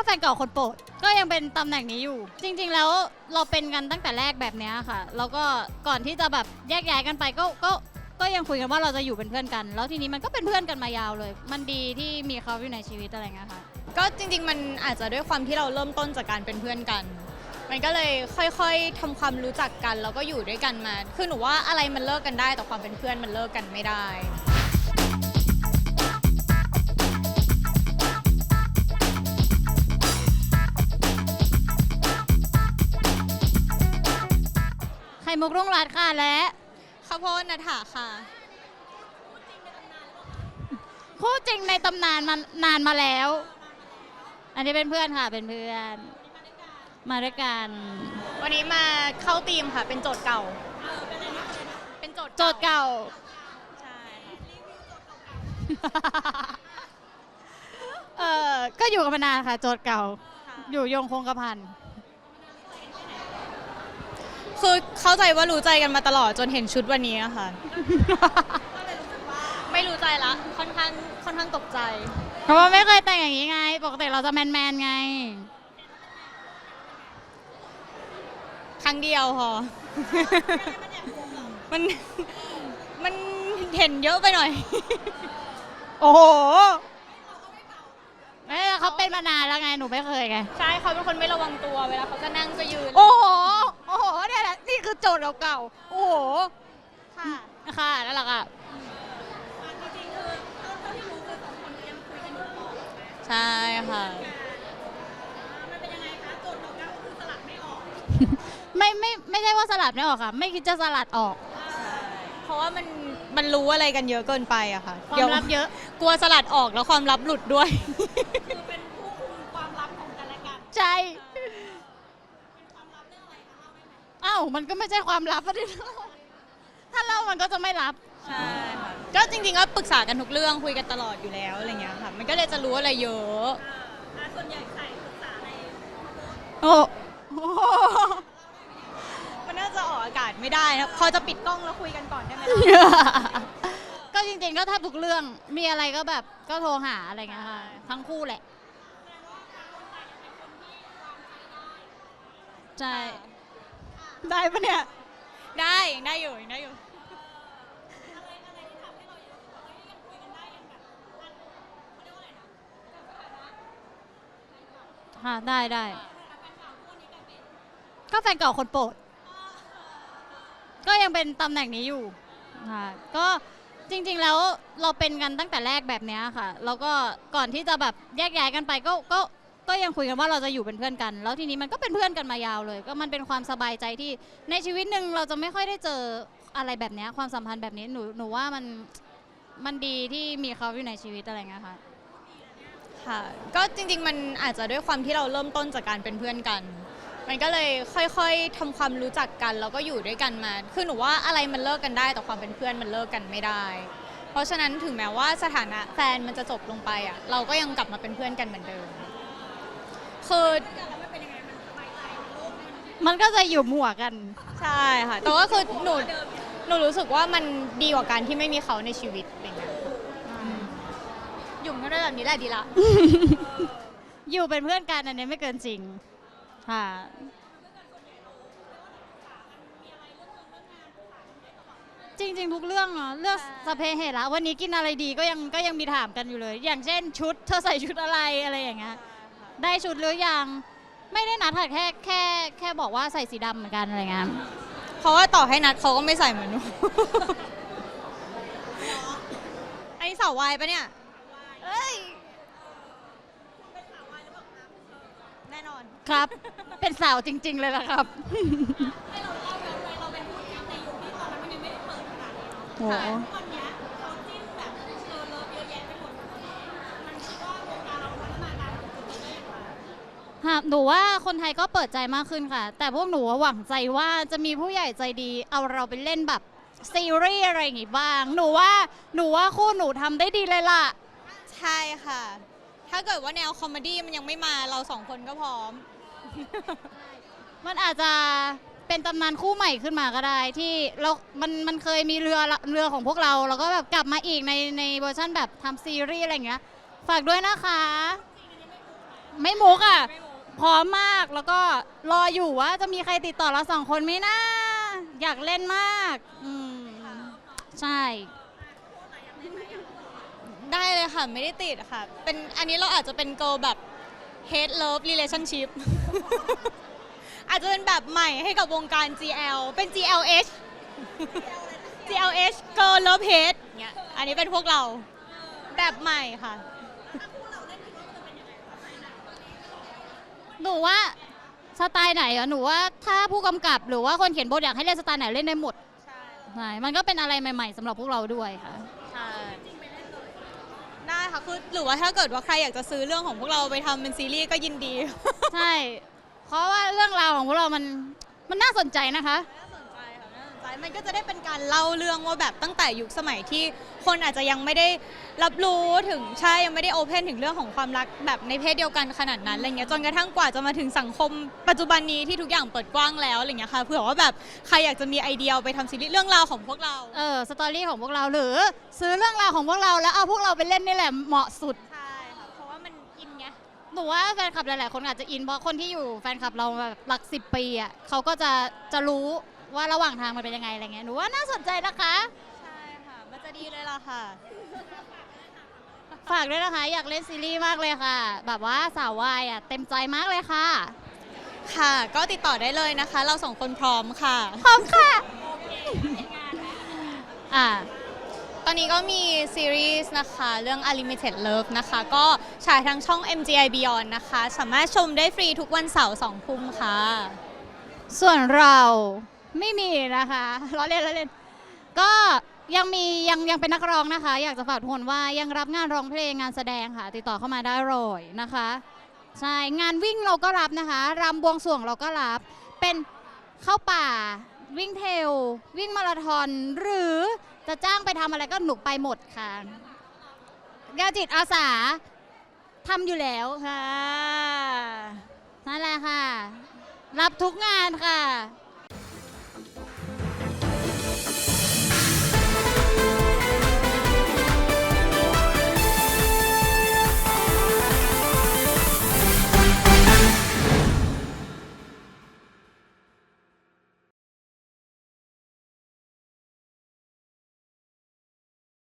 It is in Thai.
ก็แฟนเก่าคนโปรดก็ยังเป็นตำแหน่งนี้อยู่ จริง ๆ แล้วเราเป็นกันตั้งแต่แรกแบบเนี้ยค่ะ แล้วก็ก่อนที่จะแบบแยกย้ายกันไปก็ก็ก็ยังคุยกันว่าเราจะอยู่เป็นเพื่อนกัน แล้วทีนี้มันก็เป็นเพื่อนกันมายาวเลย มันดีที่มีเขาอยู่ในชีวิตอะไรเงี้ยค่ะ ก็จริง ๆ มันอาจจะด้วยความที่เราเริ่มต้นจากการเป็นเพื่อนกัน มันก็เลยค่อยๆทำความรู้จักกันแล้วก็อยู่ด้วยกันมา คือหนูว่าอะไรมันเลิกกันได้แต่ความเป็นเพื่อนมันเลิกกันไม่ได้ มุกรุ่งรัตน์ค่ะและข้าวโพดนัฐาค่ะ คู่จริงในตำนานมานานมาแล้ว อันนี้เป็นเพื่อนค่ะเป็นเพื่อน มาด้วยกันวันนี้มาเข้าทีมค่ะ เป็นโจทย์เก่า เป็นโจทย์โจทย์เก่าใช่เออก็อยู่กันมานานค่ะ โจทย์เก่า อยู่ยงคงกระพัน คือเข้าใจว่ารู้ใจกันมาตลอดจนเห็นชุดวันนี้อะค่ะ ไม่รู้ใจละค่อนข้างค่อนข้างตกใจ เพราะว่าไม่เคยแต่งอย่างนี้ไง ปกติเราจะแมนแมนๆไง ครั้งเดียวพอ มันมันเห็นเยอะไปหน่อย โอ้โหไม่เขาเป็นมานานแล้วไง หนูไม่เคยไง ใช่เขาเป็นคนไม่ระวังตัวเวลาเขาจะนั่งจะยืน โอ้โหโอ้โหเนี่ยแหละนี่คือโจทย์เก่าๆ โอ้โห ค่ะค่ะนั่นแหละค่ะใช่ค่ะ ไม่ไม่ไม่ใช่ว่าสลัดไม่ออกค่ะ ไม่คิดจะสลัดออก เพราะว่ามันมันรู้อะไรกันเยอะเกินไปอะค่ะความดี๋ลับเยอะ กลัวสลัดออกแล้วความลับหลุดด้วยใช่ อ้าวมันก็ไม่ใช่ความลับอะดิถ้าเล่ามันก็จะไม่ลับ ใช่ค่ะก็จริงๆก็ปรึกษากันทุกเรื่องคุยกันตลอดอยู่แล้วอะไรเงี้ยค่ะมันก็เลยจะรู้อะไรเยอะโอ้โหมันน่าจะออกอากาศไม่ได้นะพอจะปิดกล้องแล้วคุยกันก่อนได้ไหมล่ะก็จริงๆก็แทบทุกเรื่องมีอะไรก็แบบก็โทรหาอะไรเงี้ยค่ะทั้งคู่แหละ ใช่ ได้ปะเนี่ย ได้ยังได้อยู่ยังได้อยู่ ค่ะได้ได้ก็แฟนเก่าคนโปรด ก็ยังเป็นตำแหน่งนี้อยู่ค่ะก็จริงๆแล้วเราเป็นกันตั้งแต่แรกแบบเนี้ยค่ะ แล้วก็ก่อนที่จะแบบแยกย้ายกันไปก็ก็ ก็ยังคุยกันว่าเราจะอยู่เป็นเพื่อนกัน แล้วทีนี้มันก็เป็นเพื่อนกันมายาวเลย ก็มันเป็นความสบายใจที่ในชีวิตหนึ่งเราจะไม่ค่อยได้เจออะไรแบบเนี้ยความสัมพันธ์แบบนี้หนูหนูว่ามันมันดีที่มีเขาอยู่ในชีวิตอะไรเงี้ยค่ะค่ะ ก็จริงๆ มันอาจจะด้วยความที่เราเริ่มต้นจากการเป็นเพื่อนกัน มันก็เลยค่อยๆทำความรู้จักกันแล้วก็อยู่ด้วยกันมา คือหนูว่าอะไรมันเลิกกันได้ แต่ความเป็นเพื่อนมันเลิกกันไม่ได้ เพราะฉะนั้นถึงแม้ว่าสถานะแฟนมันจะจบลงไปอะ เราก็ยังกลับมาเป็นเพื่อนกันเหมือนเดิม คือมันก็จะอยู่หมู่กัน ใช่ค่ะ แต่ว่าคือหนูหนูรู้สึกว่ามันดีกว่าการที่ไม่มีเขาในชีวิตอะไรเงี้ยอยู่กันได้แบบนี้แหละดีละ อยู่เป็นเพื่อนกันอันนี้ไม่เกินจริงค่ะจริง ๆ ทุกเรื่องเนาะเลือกสพเปเหตุละวันนี้กินอะไรดีก็ยังก็ยังมีถามกันอยู่เลย อย่างเช่นชุด เธอใส่ชุดอะไรอะไรอย่างเงี้ย ได้ชุดหรือยัง ไม่ได้นัดค่ะแค่แค่แค่บอกว่าใส่สีดำเหมือนกันอะไรเงี้ยเพราะว่าต่อให้นัดเขาก็ไม่ใส่เหมือนหนู อันนี้สาววายปะเนี่ยเอ้ยแน่นอนครับ เป็นสาวจริง ๆ เลยละครับโอ้โหค่ะ หนูว่าคนไทยก็เปิดใจมากขึ้นค่ะ แต่พวกหนูหวังใจว่าจะมีผู้ใหญ่ใจดี เอาเราไปเล่นแบบซีรีส์อะไรอย่างงี้บ้าง หนูว่าหนูว่าคู่หนูทำได้ดีเลยล่ะ ใช่ค่ะ ถ้าเกิดว่าแนวคอมเมดี้มันยังไม่มาเราสองคนก็พร้อม มันอาจจะเป็นตำนานคู่ใหม่ขึ้นมาก็ได้ ที่เรามันมันเคยมีเรือละเรือของพวกเรา แล้วก็แบบกลับมาอีกในในเวอร์ชันแบบทำซีรีส์อะไรอย่างเงี้ย ฝากด้วยนะคะ ไม่มุกอะ พร้อมมากแล้วก็รออยู่ว่าจะมีใครติดต่อเราสองคนไหมนะ อยากเล่นมากอืมใช่ ได้เลยค่ะ ไม่ได้ติดค่ะ เป็นอันนี้เราอาจจะเป็น girl แบบ hate love relationship อาจจะเป็นแบบใหม่ให้กับวงการ GL เป็น GLH GLH girl love hate เนี่ยอันนี้เป็นพวกเราแบบใหม่ค่ะ หนูว่าสไตล์ไหนอะหนูว่าถ้าผู้กำกับหรือว่าคนเขียนบทอยากให้เล่นสไตล์ไหนเล่นได้หมดใช่ใช่มันก็เป็นอะไรใหม่ ๆสำหรับพวกเราด้วยค่ะ ใช่ได้ค่ะคือหรือว่าถ้าเกิดว่าใครอยากจะซื้อเรื่องของพวกเราไปทำเป็นซีรีส์ก็ยินดี ใช่ เพราะว่าเรื่องราวของพวกเรามันมันน่าสนใจนะคะน่าสนใจค่ะน่าสนใจมันก็จะได้เป็นการเล่าเรื่องว่าแบบตั้งแต่ยุคสมัยที่คนอาจจะยังไม่ได้รับรู้ถึงใช่ยังไม่ได้โอเพนถึงเรื่องของความรักแบบในเพศเดียวกันขนาดนั้นอะไรเงี้ยจนกระทั่งกว่าจะมาถึงสังคมปัจจุบันนี้ที่ทุกอย่างเปิดกว้างแล้วอะไรเงี้ยค่ะเผื่อว่าแบบใครอยากจะมีไอเดียไปทำซีรีส์เรื่องราวของพวกเรา เออสตอรี่ของพวกเราหรือ ซื้อเรื่องราวของพวกเราแล้วเอาพวกเราไปเล่นนี่แหละเหมาะสุด ใช่ค่ะเพราะว่ามันอินไง หนูว่าแฟนคลับหลาย ๆ คนอาจจะอินเพราะคนที่อยู่แฟนคลับเราแบบหลักสิบปีอะเขาก็จะจะรู้ ว่าระหว่างทางมันเป็นยังไงอะไรเงี้ยหนูว่าน่าสนใจนะคะ ใช่ค่ะ มันจะดีเลยล่ะค่ะ ฝากด้วยนะคะ อยากเล่นซีรีส์มากเลยค่ะ แบบว่าสาววายอะเต็มใจมากเลยค่ะ ค่ะ ก็ติดต่อได้เลยนะคะ เราสองคนพร้อมค่ะ พร้อมค่ะ อ่า ตอนนี้ก็มีซีรีส์นะคะเรื่อง Unlimited Love นะคะ ก็ฉายทางช่อง MGI Beyond นะคะ สามารถชมได้ฟรีทุกวันเสาร์สองทุ่มค่ะ ส่วนเรา ไม่มีนะคะล้อเล่นล้อเล่น ก็ยังมียังยังเป็นนักร้องนะคะ อยากจะฝากทุกคนว่ายังรับงานร้องเพลงงานแสดงค่ะ ติดต่อเข้ามาได้เลยนะคะ ใช่งานวิ่งเราก็รับนะคะรำบวงสรวงเราก็รับ เป็นเข้าป่าวิ่งเทลวิ่งมาราธอนหรือจะจ้างไปทำอะไรก็หนุกไปหมดค่ะงานจิตอาสาทำอยู่แล้วค่ะนั่นแหละค่ะ รับทุกงานค่ะ